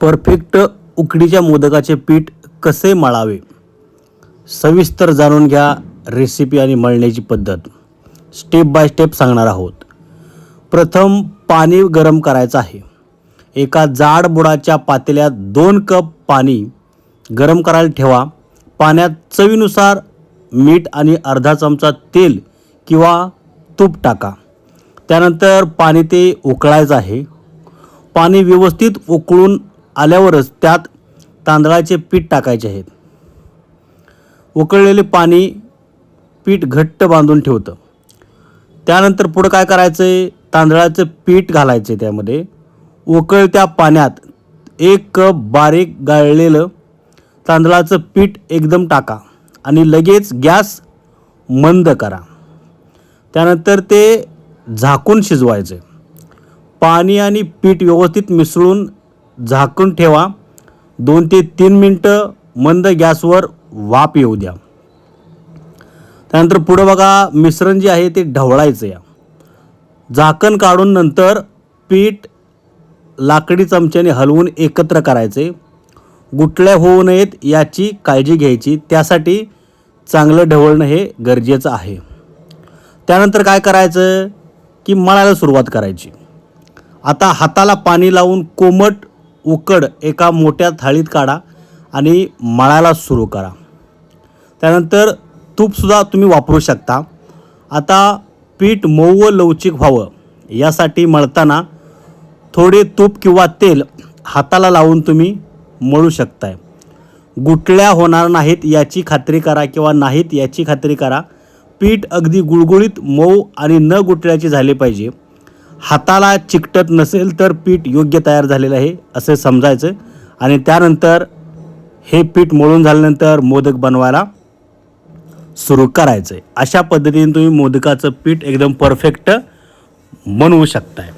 Perfect उकडीच्या मोदकाचे पीठ कसे मळावे? सविस्तर जाणून घ्या रेसिपी आणि मळण्याची पद्धत. स्टेप बाय स्टेप सांगणार आहोत. प्रथम पाणी गरम करायचं आहे. एका जाड बुडाच्या पातेल्यात दोन कप पाणी गरम करायला ठेवा. पाण्यात चवीनुसार मीठ आणि अर्धा चमचा तेल किंवा तूप टाका. त्यानंतर पाणी ते उकळायचं आहे. पाणी व्यवस्थित उकळून आल्यावरच त्यात तांदळाचे पीठ टाकायचे आहेत उकळलेले पाणी पीठ घट्ट बांधून ठेवतं. त्यानंतर पुढं काय करायचं आहे तांदळाचं पीठ घालायचं त्यामध्ये. उकळत्या पाण्यात एक कप बारीक गाळलेलं तांदळाचं पीठ एकदम टाका आणि लगेच गॅस मंद करा. त्यानंतर ते झाकून शिजवायचे पाणी आणि पीठ व्यवस्थित मिसळून झाकून ठेवा. दोन ते तीन मिनटं मंद गॅसवर वाफ येऊ द्या. त्यानंतर पुढं बघा मिश्रण जे आहे ते ढवळायचं या. झाकण काढून नंतर पीठ लाकडी चमच्याने हलवून एकत्र करायचे. गुटल्या होऊ नयेत याची काळजी घ्यायची. त्यासाठी चांगलं ढवळणं हे गरजेचं आहे. त्यानंतर काय करायचं? की मळायला सुरुवात करायची. आता हाताला पाणी लावून कोमट उकड एका मोठ्या थाळीत काढा आणि मळायला सुरू करा. त्यानंतर तूपसुद्धा तुम्ही वापरू शकता. आता पीठ मऊ व लवचिक व्हावं यासाठी मळताना थोडे तूप किंवा तेल हाताला लावून तुम्ही मळू शकताय. गुटल्या होणार नाहीत याची खात्री करा किंवा नाहीत याची खात्री करा. पीठ अगदी गुळगुळीत मऊ आणि न गुटल्याचे झाले पाहिजे. हाताला चिकटत नसेल तर पीठ योग्य तयार झालेलं आहे असे समजायचं. आणि त्यानंतर हे पीठ मळून झाल्यानंतर मोदक बनवायला सुरू करायचं आहे अशा पद्धतीने तुम्ही मोदकाचं पीठ एकदम परफेक्ट बनवू शकताय.